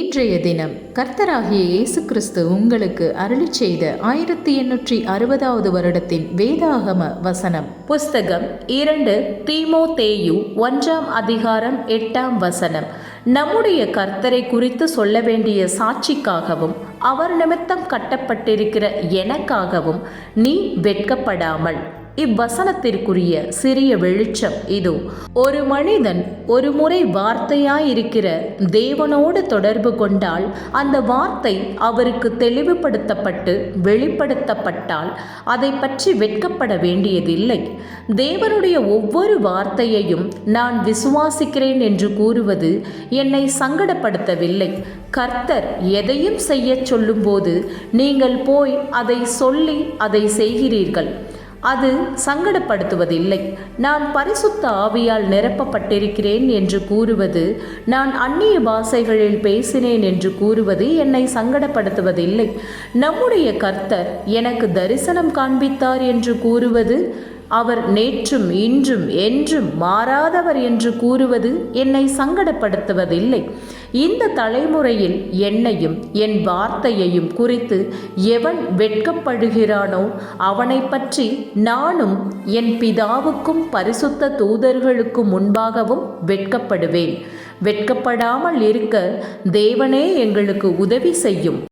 இன்றைய தினம் கர்த்தராகிய இயேசு கிறிஸ்து உங்களுக்கு அருளி செய்த ஆயிரத்தி எண்ணூற்றி அறுபதாவது வருடத்தின் வேதாகம வசனம். புஸ்தகம் இரண்டு தீமோ தேயு ஒன்றாம் அதிகாரம் எட்டாம் வசனம். நம்முடைய கர்த்தரை குறித்து சொல்ல வேண்டிய சாட்சிக்காகவும் அவர் நிமித்தம் கட்டப்பட்டிருக்கிற எனக்காகவும் நீ வெட்கப்படாமல் இவ்வசனத்திற்குரிய சிறிய வெளிச்சம் இதோ. ஒரு மனிதன் ஒரு முறை வார்த்தையாயிருக்கிற தேவனோடு தொடர்பு கொண்டால் அந்த வார்த்தை அவருக்கு தெளிவுபடுத்தப்பட்டு வெளிப்படுத்தப்பட்டால் அதை பற்றி வெட்கப்பட வேண்டியதில்லை. தேவனுடைய ஒவ்வொரு வார்த்தையையும் நான் விசுவாசிக்கிறேன் என்று கூறுவது என்னை சங்கடப்படுத்தவில்லை. கர்த்தர் எதையும் செய்யச் சொல்லும்போது நீங்கள் போய் அதை சொல்லி அதை செய்கிறீர்கள். அது சங்கடப்படுத்துவதில்லை. நான் பரிசுத்த ஆவியால் நிரப்பப்பட்டிருக்கிறேன் என்று கூறுவது நான் அந்நிய பாஷைகளில் பேசினேன் என்று கூறுவது என்னை சங்கடப்படுத்துவதில்லை. நம்முடைய கர்த்தர் எனக்கு தரிசனம் காண்பித்தார் என்று கூறுவது அவர் நேற்றும் இன்றும் என்றும் மாறாதவர் என்று கூறுவது என்னை சங்கடப்படுத்துவதில்லை. இந்த தலைமுறையில் என்னையும் என் வார்த்தையையும் குறித்து எவன் வெட்கப்படுகிறானோ அவனை பற்றி நானும் என் பிதாவுக்கும் பரிசுத்த தூதர்களுக்கும் முன்பாகவும் வெட்கப்படுவேன். வெட்கப்படாமல் இருக்க தேவனே எங்களுக்கு உதவி செய்யும்.